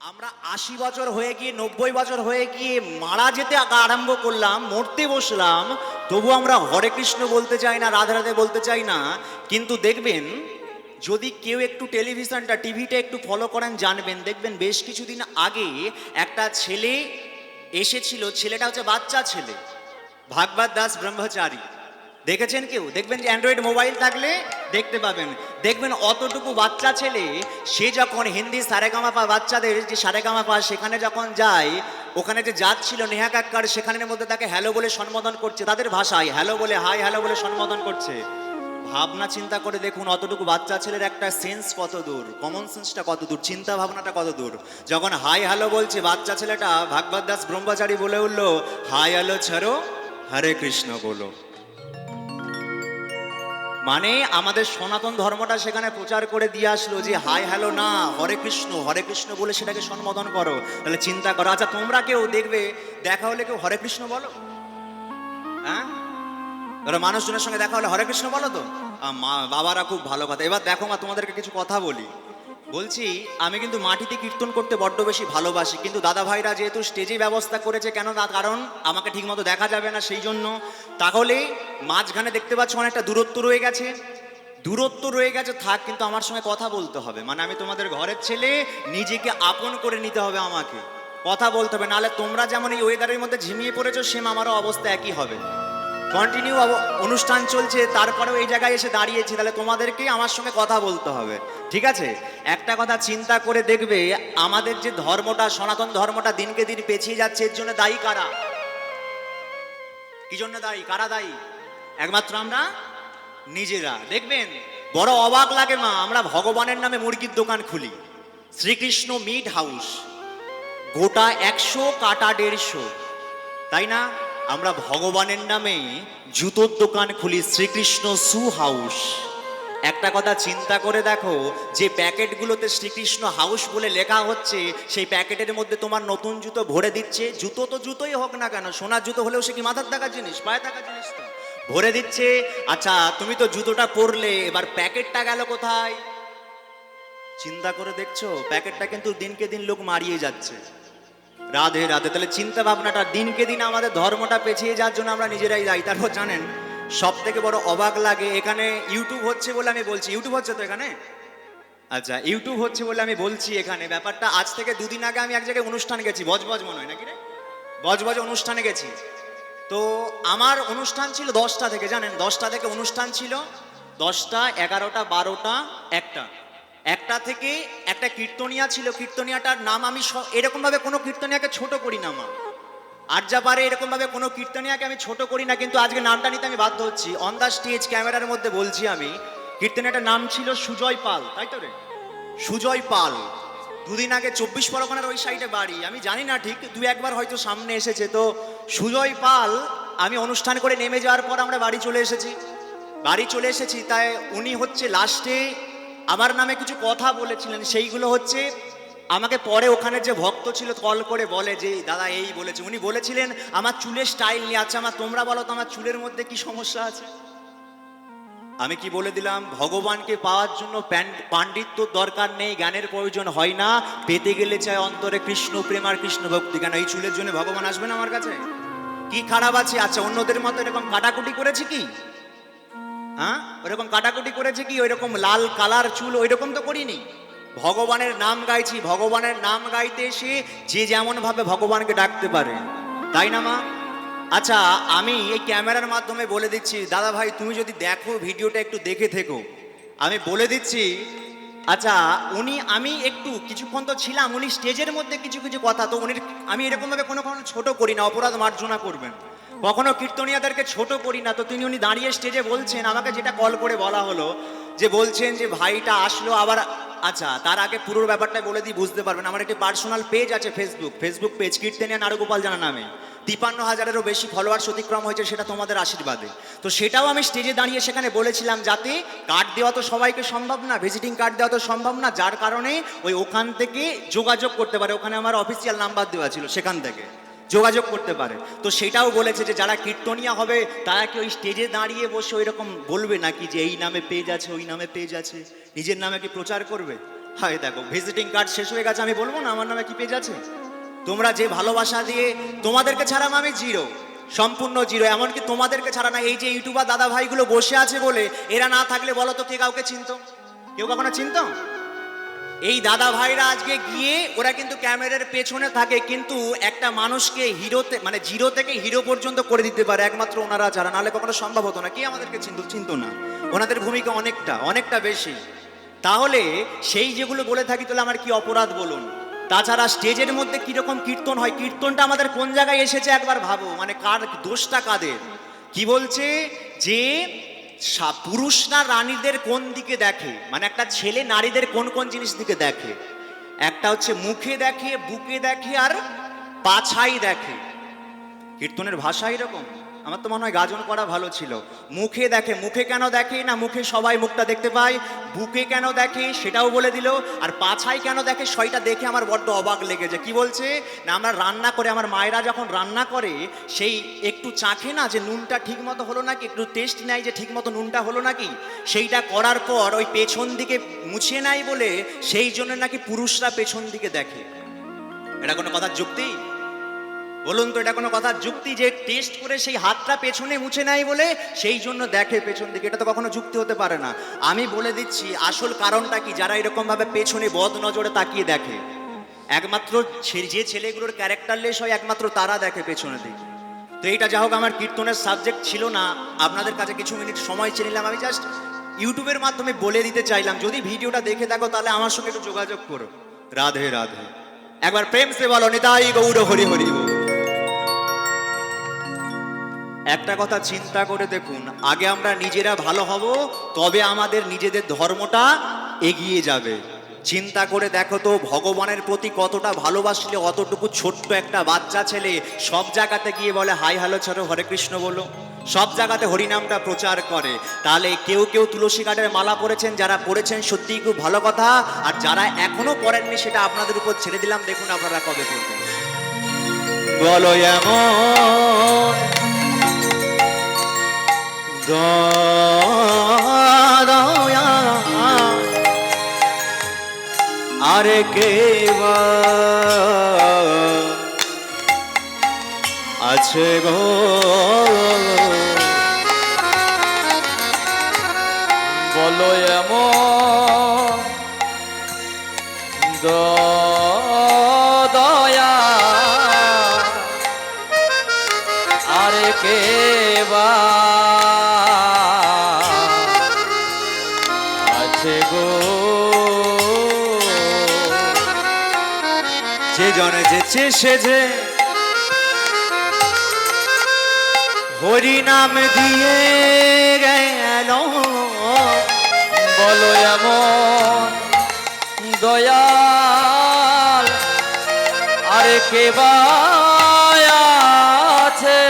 আমরা আশি বছর হয়ে গিয়ে, নব্বই বছর হয়ে গিয়ে মারা যেতে আরম্ভ করলাম, মরতে বসলাম, তবু আমরা হরে কৃষ্ণ বলতে চাই না, রাধে রাধে বলতে চাই না। কিন্তু দেখবেন, যদি কেউ একটু টেলিভিশনটা, টিভিটা একটু ফলো করেন, জানবেন, দেখবেন বেশ কিছুদিন আগে একটা ছেলে এসেছিল, ছেলেটা হচ্ছে বাচ্চা ছেলে, ভাগবত দাস ব্রহ্মচারী। দেখেছেন কেউ? দেখবেন যে অ্যান্ড্রয়েড মোবাইল থাকলে দেখতে পাবেন। দেখবেন অতটুকু বাচ্চা ছেলে, সে যখন হিন্দি সারেগামাপা বাচ্চাদের যে সারেগামাপা, সেখানে যখন যায়, ওখানে যে জাত ছিল নেহা কাক্কার, সেখানের মধ্যে তাকে হ্যালো বলে সম্বোধন করছে। তাদের ভাষায় হ্যালো বলে হাই, হ্যালো বলে সম্বোধন করছে। ভাবনা চিন্তা করে দেখুন অতটুকু বাচ্চা ছেলের একটা সেন্স কত দূর কমন সেন্সটা কত দূর, চিন্তা ভাবনাটা কত দূর। যখন হাই, হ্যালো বলছে, বাচ্চা ছেলেটা ভাগবত দাস ব্রহ্মচারী বলে উঠল, হাই, হ্যালো, ছাড়ো, হরে কৃষ্ণ বলো। মানে আমাদের সনাতন ধর্মটা সেখানে প্রচার করে দিয়ে আসলো যে হাই হ্যালো, না, হরে কৃষ্ণ হরে কৃষ্ণ বলে সেটাকে সম্বোধন করো। তাহলে চিন্তা করো। আচ্ছা তোমরা কেউ দেখবে, দেখা হলে কেউ হরে কৃষ্ণ বলো? হ্যাঁ? মানুষজনের সঙ্গে দেখা হলে হরে কৃষ্ণ বলো তো? বাবারা খুব ভালো কথা। এবার দেখো মা, তোমাদেরকে কিছু কথা বলি। বলছি, আমি কিন্তু মাটিতে কীর্তন করতে বড্ড বেশি ভালোবাসি, কিন্তু দাদা ভাইরা যেহেতু স্টেজে ব্যবস্থা করেছে, কেন তার কারণ আমাকে ঠিকমতো দেখা যাবে না সেই জন্য। তাহলে মাঝখানে দেখতে পাচ্ছ অনেকটা দূরত্ব রয়ে গেছে। দূরত্ব রয়ে গেছে, থাক, কিন্তু আমার সঙ্গে কথা বলতে হবে। মানে আমি তোমাদের ঘরের ছেলে, নিজেকে আপন করে নিতে হবে আমাকে। কথা বলতে হবে, নাহলে তোমরা যেমন এই ওয়েদারের মধ্যে ঝিমিয়ে পড়েছো সেম আমারও অবস্থা একই হবে। কন্টিনিউ অনুষ্ঠান চলছে, তারপরেও এই জায়গায় এসে দাঁড়িয়েছি, তাহলে তোমাদেরকেই আমার সঙ্গে কথা বলতে হবে। ঠিক আছে? একটা কথা চিন্তা করে দেখবে, আমাদের যে ধর্মটা, সনাতন ধর্মটা দিনকে দিন পেছিয়ে যাচ্ছে, এর জন্য দায়ী কারা? কি জন্য দায়ী? কারা দায়ী? একমাত্র আমরা? নিজেরা। দেখবেন, বড় অবাক লাগে মা, আমরা ভগবানের নামে মুরগির দোকান খুলি। শ্রীকৃষ্ণ মিট হাউস গোটা একশো কাটা দেড়শো। তাই না? আমরা ভগবানের নামে জুতোর দোকান খুলি শ্রীকৃষ্ণ সু হাউস। একটা কথা চিন্তা করে দেখো, যে প্যাকেটগুলোতে শ্রীকৃষ্ণ হাউস বলে লেখা হচ্ছে, সেই প্যাকেটের মধ্যে তোমার নতুন জুতো ভরে দিচ্ছে। জুতো তো জুতোই হোক না কেন, সোনার জুতো হলেও সে কি মাথার থাকা জিনিস, পায়ে থাকা জিনিস তো। ভরে দিচ্ছে আচ্ছা তুমি তো জুতোটা পরলে, এবার প্যাকেটটা গেল কোথায়? চিন্তা করে দেখছ, প্যাকেটটা কিন্তু দিনকে দিন লোক মারিয়ে যাচ্ছে। রাধে রাধে, তাহলে চিন্তা ভাবনাটা দিনকে দিন আমাদের ধর্মটা পেছিয়ে যাওয়ার জন্য আমরা নিজেরাই দায়ী। তারপর জানেন সব থেকে বড় অবাক লাগে, এখানে ইউটিউব হচ্ছে বলে আমি বলছি। ইউটিউব হচ্ছে তো এখানে? আচ্ছা ইউটিউব হচ্ছে বলে আমি বলছি এখানে। ব্যাপারটা আজ থেকে দুদিন আগে আমি এক জায়গায় অনুষ্ঠান গেছি। বজবজ মনে হয় নাকি রে? বজবজ অনুষ্ঠানে গেছি। তো আমার অনুষ্ঠান ছিল দশটা থেকে, জানেন? দশটা থেকে অনুষ্ঠান ছিল দশটা, এগারোটা, বারোটা, একটা। একটা থেকে একটা কীর্তনিয়া ছিল, কীর্তনিয়াটার নাম আমি এরকমভাবে কোনো কীর্তনিয়াকে ছোট করি না মা। আর যা পারে এরকমভাবে কোনো কীর্তনিয়াকে আমি ছোট করি না, কিন্তু আজকে নামটা নিতে আমি বাধ্য হচ্ছি। অন দ্য স্টেজ ক্যামেরার মধ্যে বলছি আমি, কীর্তনিয়াটার নাম ছিল সুজয় পাল, তাই তো রে? সুজয় পাল। দুদিন আগে চব্বিশ পরগনার ওই সাইডে বাড়ি। আমি জানি না ঠিক, দু একবার হয়তো সামনে এসেছে। তো সুজয় পাল, আমি অনুষ্ঠান করে নেমে যাওয়ার পর আমরা বাড়ি চলে এসেছি। বাড়ি চলে এসেছি, তাই উনি হচ্ছে লাস্টে আমার নামে কিছু কথা বলেছিলেন, সেইগুলো হচ্ছে, আমাকে পরে ওখানে যে ভক্ত ছিল কল করে বলে যে, দাদা, এই বলেছে। উনি বলেছিলেন, আমার চুলের স্টাইল নিয়ে আচ্ছা আমার তোমরা বলো তো আমার চুলের মধ্যে কি সমস্যা আছে? আমি কি বলে দিলাম, ভগবানকে পাওয়ার জন্য পাণ্ডিত্য দরকার নেই, জ্ঞানের প্রয়োজন হয় না। পেতে গেলে চাই অন্তরে কৃষ্ণ প্রেম আর কৃষ্ণ ভক্তি। কেন, এই চুলের জন্য ভগবান আসবে না আমার কাছে? কি খারাপ আছে? আচ্ছা অন্যদের মতো এরকম কাটাকুটি করেছি কি? হ্যাঁ? ওরকম কাটাকুটি করেছে কি? ওইরকম লাল কালার চুল ওইরকম তো করিনি। ভগবানের নাম গাইছি, ভগবানের নাম গাইতে এসে যে যেমন ভাবে ভগবানকে ডাকতে পারে। তাই না মা? আচ্ছা আমি এই ক্যামেরার মাধ্যমে বলে দিচ্ছি, দাদা ভাই, তুমি যদি দেখো ভিডিওটা একটু দেখে থেকো। আমি বলে দিচ্ছি আচ্ছা উনি, আমি একটু কিছুক্ষণ তো ছিলাম, উনি স্টেজের মধ্যে কিছু কিছু কথা, তো উনি আমি এরকমভাবে কোনো কোনো ছোট করি না, অপরাধ মার্জনা করবেন। কখনো কীর্তনিয়াদেরকে ছোট করি না। তো তিনি উনি দাঁড়িয়ে স্টেজে বলছেন, আমাকে যেটা কল করে বলা হলো, যে বলছেন যে ভাইটা আসলো আবার আচ্ছা তার আগে পুরো ব্যাপারটা বলে দিই, বুঝতে পারবেন। আমার একটি পার্সোনাল পেজ আছে Facebook Facebook page Kirtaniya Nargopal জানা নামে। তিপান্ন হাজারেরও বেশি ফলোয়ার্স অতিক্রম হয়েছে, সেটা তোমাদের আশীর্বাদে। তো সেটাও আমি স্টেজে দাঁড়িয়ে সেখানে বলেছিলাম, যাতে কার্ড দেওয়া তো সবাইকে সম্ভব না ভিজিটিং কার্ড দেওয়া তো সম্ভব না, যার কারণে ওই ওখান থেকে যোগাযোগ করতে পারে। ওখানে আমার অফিসিয়াল নাম্বার দেওয়া ছিল, সেখান থেকে। যোগাযোগ করতে পারে। তো সেটাও বলেছে যে যারা কীর্তনিয়া হবে, তারা কি ওই স্টেজে দাঁড়িয়ে বসে ওই রকম বলবে নাকি যে এই নামে পেজ আছে, ওই নামে পেজ আছে? নিজের নামে কি প্রচার করবে? হয় দেখো ভিজিটিং কার্ড শেষ হয়ে গেছে, আমি বলব না আমার নামে কি পেজ আছে? তোমরা যে ভালোবাসা দিয়ে তোমাদেরকে ছাড়া আমি জিরো সম্পূর্ণ জিরো এমনকি তোমাদেরকে ছাড়া না, এই যে ইউটিউবার দাদা ভাইগুলো বসে আছে বলে, এরা না থাকলে বলো তো কে কাউকে চিনত? কেউ কখনো চিনতো? এই দাদা ভাইরা আজকে গিয়ে, ওরা কিন্তু ক্যামেরার পেছনে থাকে, কিন্তু একটা মানুষকে হিরোতে মানে জিরো থেকে হিরো পর্যন্ত করে দিতে পারে একমাত্র ওনারা ছাড়া। নাহলে কখনো সম্ভব হতো না। কি আমাদেরকে চিন্ত না। ওনাদের ভূমিকা অনেকটা অনেকটা বেশি। তাহলে সেই যেগুলো বলে থাকি, তাহলে আমার কি অপরাধ বলুন? তাছাড়া স্টেজের মধ্যে কীরকম কীর্তন হয়, কীর্তনটা আমাদের কোন জায়গায় এসেছে একবার ভাবো? মানে কার দোষটা কাদের? কি বলছে যে পুরুষরা রানীদের কোন দিকে দেখে? মানে একটা ছেলে নারীদের কোন কোন জিনিস দিকে দেখে? একটা হচ্ছে মুখে দেখে, বুকে দেখে আর পাছাই দেখে। কীর্তনের ভাষা এরকম? আমার তো মনে হয় গাজন করা ভালো ছিল। মুখে দেখে, মুখে কেন দেখে না মুখে সবাই মুখটা দেখতে পায়? বুকে কেন দেখে সেটাও বলে দিল। আর পাছাই কেন দেখে সেটা দেখে আমার বড্ড অবাক লেগেছে কি বলছে? না, আমরা রান্না করে, আমার মায়েরা যখন রান্না করে, সেই একটু চাখে না যে নুনটা ঠিক মতো হলো নাকি, একটু টেস্ট নেয় যে ঠিক মতো নুনটা হলো নাকি, সেইটা করার পর ওই পেছন দিকে মুছে নাই বলে, সেই জন্য নাকি পুরুষরা পেছন দিকে দেখে। এটা কোনো কথার যুক্তি? বলুন তো, এটা কোনো কথা? যুক্তি যে টেস্ট করে সেই হাতটা পেছনে মুছে নাই বলে সেই জন্য দেখে পেছন দিকে, এটা তো কখনো যুক্তি হতে পারে না। আমি বলে দিচ্ছি, আসল কারণটা কি? যারা এরকম ভাবে পেছনে বদ নজরে তাকিয়ে দেখে, একমাত্র যে ছেলেগুলোর ক্যারেক্টারলেস হয়, একমাত্র তারা দেখে পেছনে দিকে। তো এইটা যা হোক আমার কীর্তনের সাবজেক্ট ছিল না। আপনাদের কাছে কিছু মিনিট সময় চেয়ে নিলাম। আমি জাস্ট ইউটিউবের মাধ্যমে বলে দিতে চাইলাম। যদি ভিডিওটা দেখে থাকো, তাহলে আমার সঙ্গে একটু যোগাযোগ করো। রাধে রাধে। একবার প্রেম সে বলো, নিতাই গৌর হরি হরি একটা কথা চিন্তা করে দেখুন, আগে আমরা নিজেরা ভালো হব, তবে আমাদের নিজেদের ধর্মটা এগিয়ে যাবে। চিন্তা করে দেখো তো, ভগবানের প্রতি কতটা ভালোবাসলে, অতটুকু ছোট্ট একটা বাচ্চা ছেলে সব জায়গাতে গিয়ে বলে, হাই, হ্যালো ছাড়ো হরে কৃষ্ণ বলো। সব জায়গাতে হরিনামটা প্রচার করে। তাহলে কেউ কেউ তুলসী কাঠের মালা পরেছেন, যারা পড়েছেন সত্যিই খুব ভালো কথা। আর যারা এখনও পড়েননি সেটা আপনাদের উপর ছেড়ে দিলাম। দেখুন আপনারা কবে পড়বেন। বলো এমন দয়া আরে কে বা আছে গো। বলো এমন দ- জনে যেছে সে যে হরি নাম দিয়ে গেল। বলো এমন দয়াল, আরে কে আছে?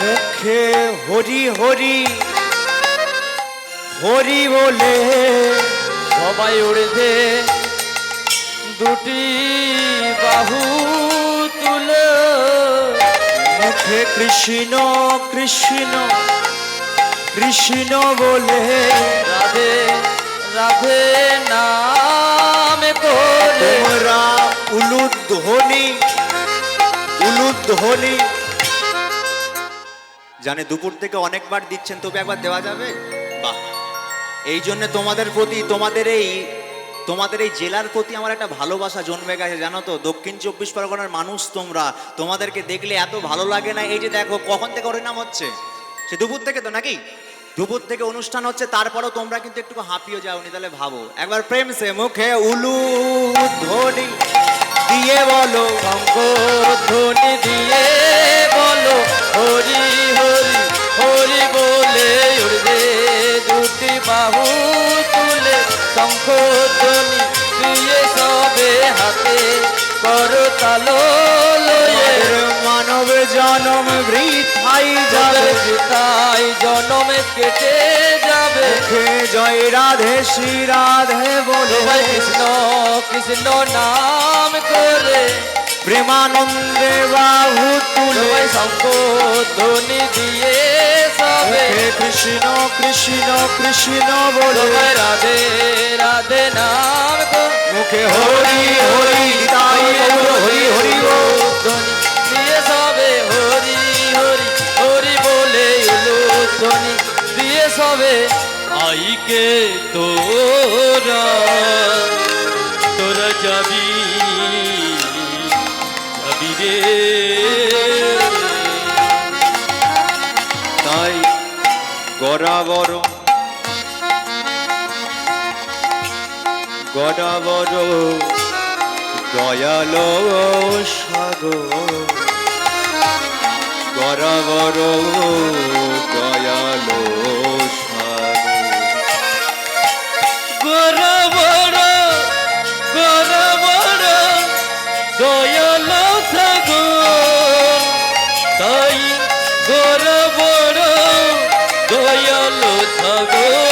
মুখে হরি হরি হরি বলে সবাই উড়বে দুটি বাহু তুলে, মুখে কৃষ্ণ কৃষ্ণ কৃষ্ণ বলে রাধে রাধে নাম করে তোমরা উলুধ্বনি উলুধ্বনি। জানে দুপুর থেকে অনেকবার দিচ্ছেন, তবে একবার দেওয়া যাবে? বাহ। এই জন্য তোমাদের প্রতি তোমাদের এই তোমাদের এই জেলার প্রতি আমার একটা ভালোবাসা জন্মে গেছে, জানো তো? দক্ষিণ চব্বিশ পরগনার মানুষ তোমরা। তোমাদেরকে দেখলে এত ভালো লাগে না, এই যে দেখো, কখন থেকে হরিনাম হচ্ছে? সে দুপুর থেকে তো নাকি? দুপুর থেকে অনুষ্ঠান হচ্ছে, তারপরেও তোমরা কিন্তু একটু হাঁপিয়ে যাওনি, তাহলে ভাবো। একবার প্রেম সে মুখে উলু ধ্বনি দিয়ে বলো ধ্বনি দিয়ে বলো, হরি হরি হরি বলে দুটি বাহু করো তালো লয়ে। মানব জনম বৃথাই যাবে। তাই জনমে কেটে যাবে। জয় রাধে শ্রী রাধে বলো। কৃষ্ণ কৃষ্ণ নাম করে। প্রেমানন্দে বাহু তুলে। ধ্বনি দিয়ে হে কৃষ্ণ কৃষ্ণ কৃষ্ণ বলে। রাধে রাধে নাম গো। মুখে হরি হরি তাই হরি হরি। ধ্বনি দিয়ে সবে হরি হরি হরি বলে এলো ধ্বনি দিয়ে সবে আইকে তোরা তোরা যাবি যাবি রে। তাই গড়াবর গড়াবর দয়াল সাগর। গড়াবর দয়াল সাগর